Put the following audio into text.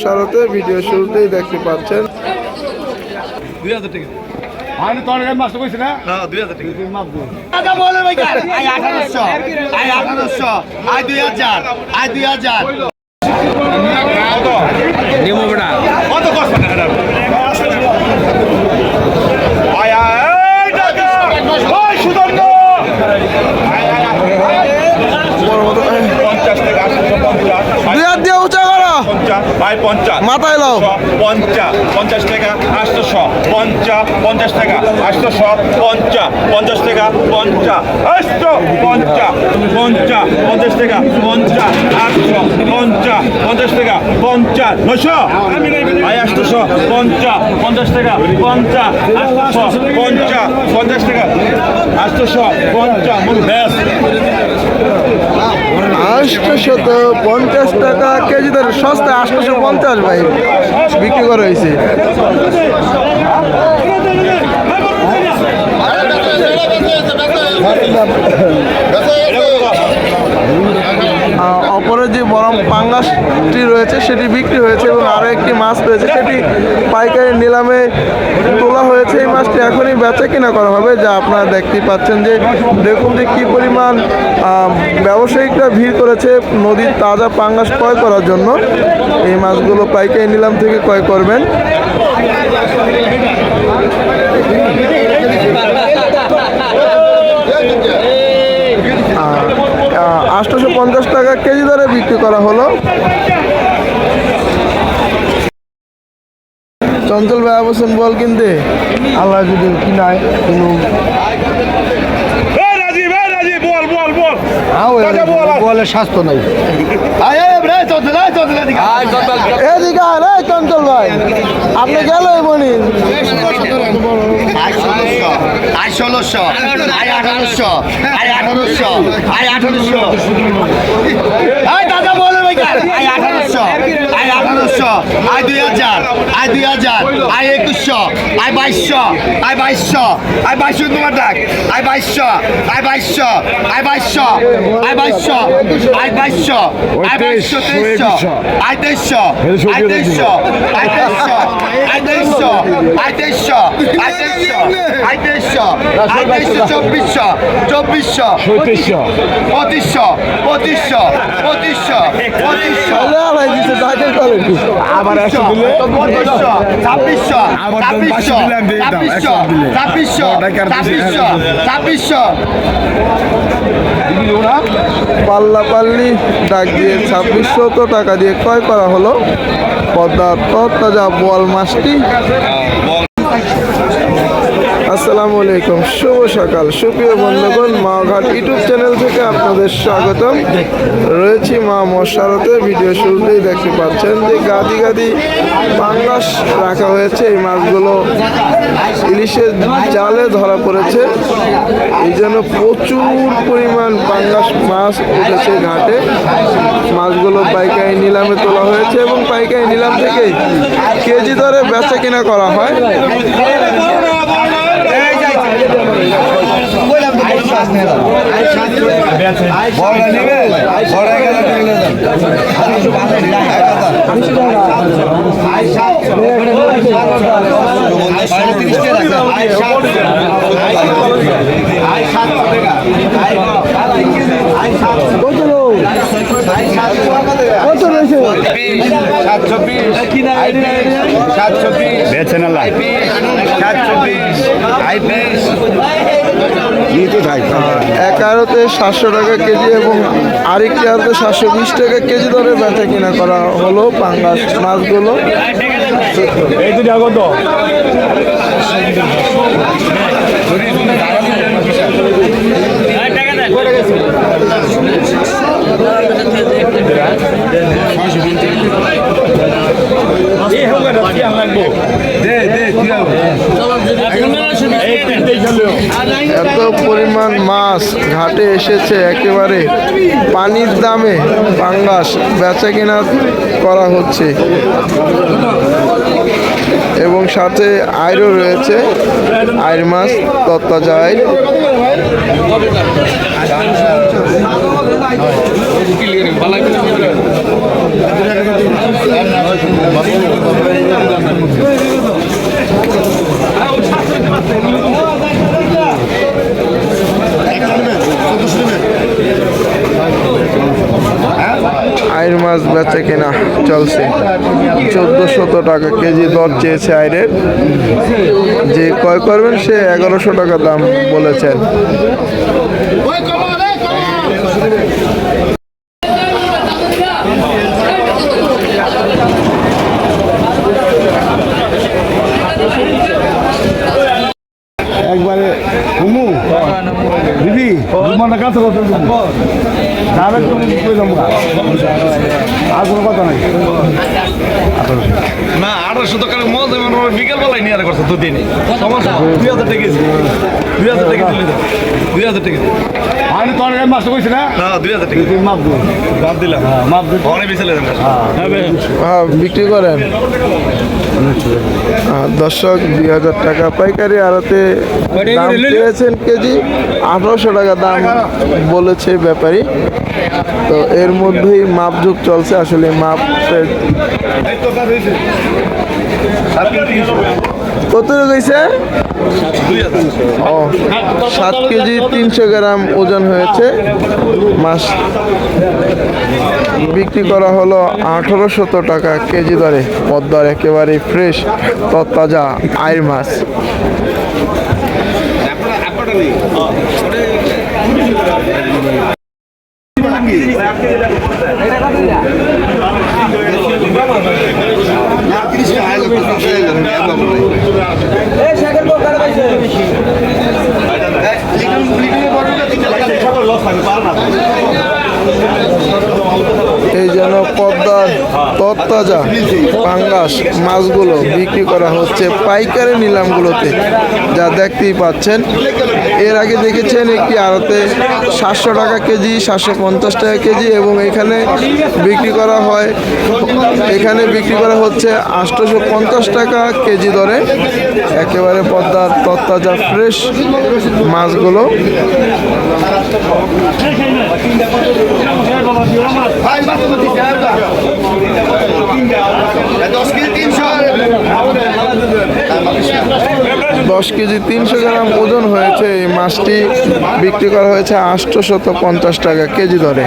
শরতে video শুরুতেই দেখতে পাচ্ছেন। দুই হাজার টাকা। তো কইছি না 2000 টাকা বলে ভাই কার আই 1800 আই 1800 আই 2000 আই 2000 চাপায় লাও পঞ্চা পঞ্চাশ টাকা আটশোশো পঞ্চা পঞ্চাশ টাকা আটশোশো পঞ্চা পঞ্চাশ টাকা পঞ্চা আটশো পঞ্চা পঞ্চা পঞ্চাশ টাকা পঞ্চা আটশো পঞ্চা পঞ্চাশ টাকা পঞ্চা নশো ভাই শ পঞ্চা পঞ্চাশ টাকা পঞ্চা আটশোশো পঞ্চা পঞ্চাশ টাকা আটশোশো পঞ্চা মোট ব্যাস। আটশোশত পঞ্চাশ টাকা কেজি ধরে সস্তা আষ্টশো পঞ্চাশ ভাই বিক্রি করা হয়েছে অপরে যে বরং পাঙ্গাসটি রয়েছে, সেটি বিক্রি হয়েছে এবং আরও একটি মাছ রয়েছে। সেটি পাইকারি নিলামে তোলা হয়েছে। এই মাছটি এখনই বেচা কিনা করা হবে, যা আপনারা দেখতেই পাচ্ছেন যে দেখুন যে কী পরিমাণ ব্যবসায়িকরা ভিড় করেছে নদীর তাজা পাঙ্গাস ক্রয় করার জন্য। এই মাছগুলো পাইকারি নিলাম থেকে ক্রয় করবেন। আটশোশো পঞ্চাশ টাকা কেজি দরে বিক্রি করা হলো। চঞ্চল ভাই বসেন বল কিনতে? আল্লাহ যদি কিনাই স্বাস্থ্য নাই। চঞ্চল ভাই আপনি গেল বলি ষোলোশো আয় আঠারোশো আয় আঠারোশো আয় আঠারোশো। আয় দাদা বলে আয় আঠারোশো আয় আঠারোশো আয় দুই হাজার আয় দুই হাজার আয় একুশশো আয় বাইশশো আয় বাইশশো আয় বাইশশো তোমার ডাক আয় বাইশশো আয় বাইশশো আয় বাইশশো আয় বাইশশো আয় বাইশশো আয় বাইশশো তেইশশো আয় তেইশশো আয় তেইশশো আয় তেইশশো আয় তেইশশো আঠাইশশো আঠাইশশো আঠাইশশো চব্বিশশো চব্বিশশো পঁচিশশো পঁচিশশো পঁচিশশো পঁচিশশো পঁচিশশো আবার ছাব্বিশশো ডাক দিয়ে ছাব্বিশশো তো টাকা দিয়ে ক্রয় করা হলো। পদার্থ তাজা বোয়াল মাসটি হ্যাঁ, Thank you. আসসালামু আলাইকুম। শুভ সকাল। সুপ্রিয় বন্ধুগণ, মাঘাট ইউটিউব চ্যানেল থেকে আপনাদের স্বাগতম। রয়েছি মা মশারতে। ভিডিও শুরুতেই দেখতে পাচ্ছেন যে গাদি গাদি পাঙ্গাস রাখা হয়েছে। এই মাছগুলো ইলিশের জালে ধরা পড়েছে। এই জন্য প্রচুর পরিমাণ পাঙ্গাস মাছ উঠেছে ঘাটে। মাছগুলো পাইকারি নিলামে তোলা হয়েছে এবং পাইকারি নিলাম থেকে কেজি দরে বেচা কিনা করা হয়। সাতশো বিশ। সাতশো বিশ সাতশো বিশ। এগারোতে সাতশো টাকা কেজি এবং আরেকটি আরতে সাতশো বিশ টাকা কেজি দরে বেচা কিনা করা হলো পাঙ্গাস মাছগুলো। এই দুটা কত? এত পরিমাণ মাছ ঘাটে এসেছে একেবারে পানির দামে পাঙ্গাস বেচা কিনা করা হচ্ছে। এবং সাথে আয়রও রয়েছে আয়ের মাছ তত্তাজা আয়ের আইর মাছ বেচে কেনা চলছে। চোদ্দ শত টাকা কেজি দর চেয়েছে আইরের যে ক্রয় করবেন সে এগারোশো টাকা দাম বলেছেন। একবারে হুমু দিদি মানে কাছে কথা ডাইরেক্ট তুমি কইলাম আর কোনো কথা নাই। না, আঠারোশো টাকার মজা যেমন বিকেল বেলায় নিয়ে আর করছে দুদিনে সমস্যা? দুই হাজার টাকা। দুই হাজার টাকা দিলে। দুই হাজার টাকা আমি তোর মাস্টার কইছি না? না দুই হাজার টাকা। মাপ দিও বাদ দিলাম। হ্যাঁ মাপ দিও অনেক বেশি লেগে হ্যাঁ বিক্রি করেন। দর্শক দুই হাজার টাকা পাইকারি আড়তে দাম পেয়েছেন কেজি আঠারোশো টাকা দাম বলেছে ব্যাপারী। তো এর মধ্যেই মাপঝুক চলছে আসলে মাপ কত গেছে ও, সাত কেজি তিনশো গ্রাম ওজন হয়েছে। মাছ বিক্রি করা হলো আঠারো শত টাকা কেজি দরে। পদ্মার একেবারে ফ্রেশ তত্তাজা আইর মাছ। 美味しい。তত্তাজা পাঙ্গাস মাছগুলো বিক্রি করা হচ্ছে পাইকারি নিলামগুলোতে, যা দেখতেই পাচ্ছেন। এর আগে দেখেছেন একটি আড়তে সাতশো টাকা কেজি, সাতশো পঞ্চাশ টাকা কেজি, এবং এখানে বিক্রি করা হয়, এখানে বিক্রি করা হচ্ছে আটশোশো পঞ্চাশ টাকা কেজি দরে। একেবারে পদ্মার তত্তাজা ফ্রেশ মাছগুলো। ভাই দশ কেজি তিনশো গ্রাম ওজন হয়েছে। এই মাছটি বিক্রি করা হয়েছে আটশো পঞ্চাশ টাকা কেজি দরে।